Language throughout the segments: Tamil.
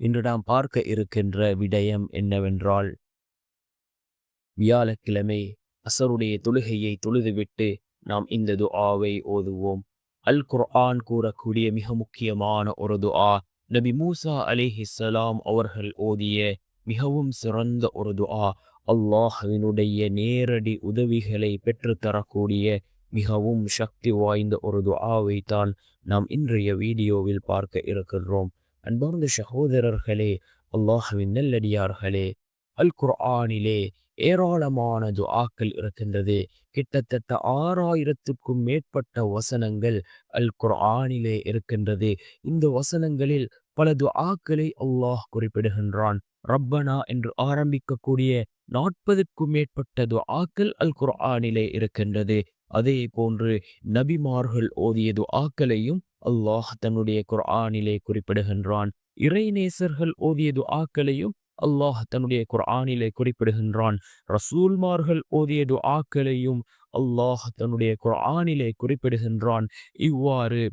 இன்று நாம் பார்க்க இருக்கின்ற விடயம் என்னவென்றால் வியாழக்கிழமை அசருடைய தொழுகையை தொழுதுவிட்டு நாம் இந்த துஆவை ஓதுவோம். அல் குர்ஆன் கூறக்கூடிய மிக முக்கியமான ஒரு துஆ நபி மூசா அலிஹிஸ்ஸலாம் அவர்கள் ஓதிய மிகவும் சிறந்த ஒரு துஆ அல்லாஹினுடைய நேரடி உதவிகளை பெற்றுத்தரக்கூடிய மிகவும் சக்தி வாய்ந்த ஒரு துஆவை தான் நாம் இன்றைய வீடியோவில் பார்க்க இருக்கின்றோம். அன்பார்ந்த சகோதரர்களே அல்லாஹுவின் நல்லடியார்களே அல் குர்ஆனிலே ஏராளமான துஆக்கள் இருக்கின்றது. கிட்டத்தட்ட ஆறாயிரத்துக்கும் மேற்பட்ட வசனங்கள் அல் குர்ஆனிலே இருக்கின்றது. இந்த வசனங்களில் பல துஆக்களை அல்லாஹ் குறிப்பிடுகின்றான். ரப்பனா என்று ஆரம்பிக்கக்கூடிய நாற்பதுக்கும் மேற்பட்ட துஆக்கள் அல் குர்ஆனிலே இருக்கின்றது. அதே போன்று நபிமார்கள் ஓதிய துஆக்களையும் அல்லாஹ் தன்னுடைய குர்ஆனிலே குறிப்பிடுகின்றான். இறைநேசர்கள் ஓதிய துஆக்களையும் அல்லாஹ் தன்னுடைய குர்ஆனிலே குறிப்பிடுகின்றான். ரசூல்மார்கள் ஓதிய துஆக்களையும் அல்லாஹ் தன்னுடைய குர்ஆனிலே குறிப்பிடுகின்றான். இவ்வாறு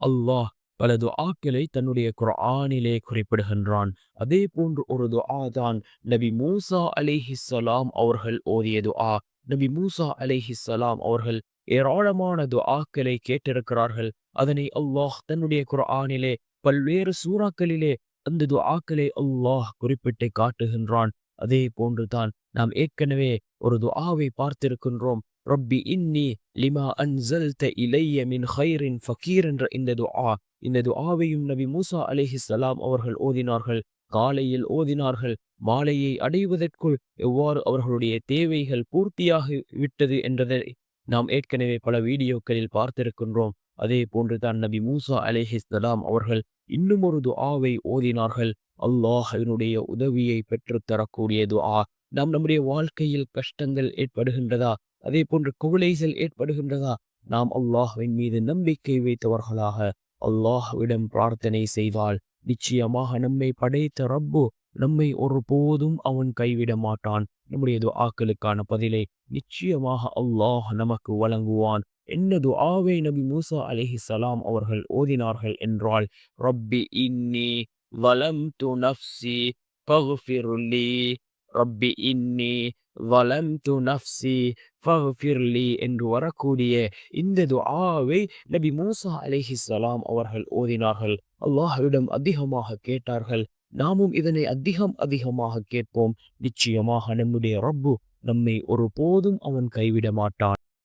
அல்லாஹ் பல துஆக்களை தன்னுடைய குர்ஆனிலே குறிப்பிடுகின்றான். அதே போன்று ஒரு துஆ தான் நபி மூசா அலிஹிஸ்ஸலாம் அவர்கள் ஓதிய துஆ. நபி மூசா அலிஹிஸ்ஸலாம் அவர்கள் ஏராளமான துஆக்களை கேட்டிருக்கிறார்கள். அதனை அல்லாஹ் தன்னுடைய குர்ஆனிலே பல்வேறு சூறாக்களிலே அந்த துஆக்களை அல்லாஹ் குறிப்பிட்டு காட்டுகின்றான். அதே போன்றுதான் நாம் ஏற்கனவே ஒரு துஆவை பார்த்திருக்கின்றோம். ரப்பி இன்னி லிமா அன்சல்த இலைய மின் ஹைரின் ஃபக்கீர் என்ற இந்த துஆ. இந்த துஆவையும் நபி மூசா அலிஹிஸ்ஸலாம் அவர்கள் ஓதினார்கள். காலையில் ஓதினார்கள். மாலையை அடைவதற்குள் எவ்வாறு அவர்களுடைய தேவைகள் பூர்த்தியாகி விட்டது என்றதை நாம் ஏற்கனவே பல வீடியோக்களில் பார்த்திருக்கின்றோம். அதே போன்றுதான் நபி மூசா அலேஹிஸ்லாம் அவர்கள் இன்னும் ஒரு துஆவை ஓதினார்கள். அல்லாஹினுடைய உதவியை பெற்றுத்தரக்கூடிய துஆ. நாம் நம்முடைய வாழ்க்கையில் கஷ்டங்கள் ஏற்படுகின்றதா? அதே போன்று குவளைசல் ஏற்படுகின்றதா? நாம் அல்லாஹ்வின் மீது நம்பிக்கை வைத்தவர்களாக அல்லாஹ்விடம் பிரார்த்தனை செய்தால் நிச்சயமாக நம்மை படைத்த ரப்பு நம்மை ஒருபோதும் அவன் கைவிட மாட்டான். நம்முடைய துஆக்களுக்கான பதிலை நிச்சயமாக அல்லாஹ் நமக்கு வழங்குவான். என்ன துஆவை நபி மூசா அலிஹி சலாம் அவர்கள் ஓதினார்கள் என்றால் ரப்பி இன்னி வலம் து நஃப்சி பகுஃபிருலி ரப்பி இன்னி வலம் து நஃப்சி ஃபஃபிர்லி என்று வரக்கூடிய இந்த துஆவை நபி மூசா அலிஹி சலாம் அவர்கள் ஓதினார்கள். அல்லாஹ்விடம் அதிகமாக கேட்டார்கள் நாமும் இதனை அதிகம் அதிகமாக கேட்போம். நிச்சயமாக நம்முடைய ரப்பு நம்மை ஒருபோதும் அவன் கைவிட மாட்டான்.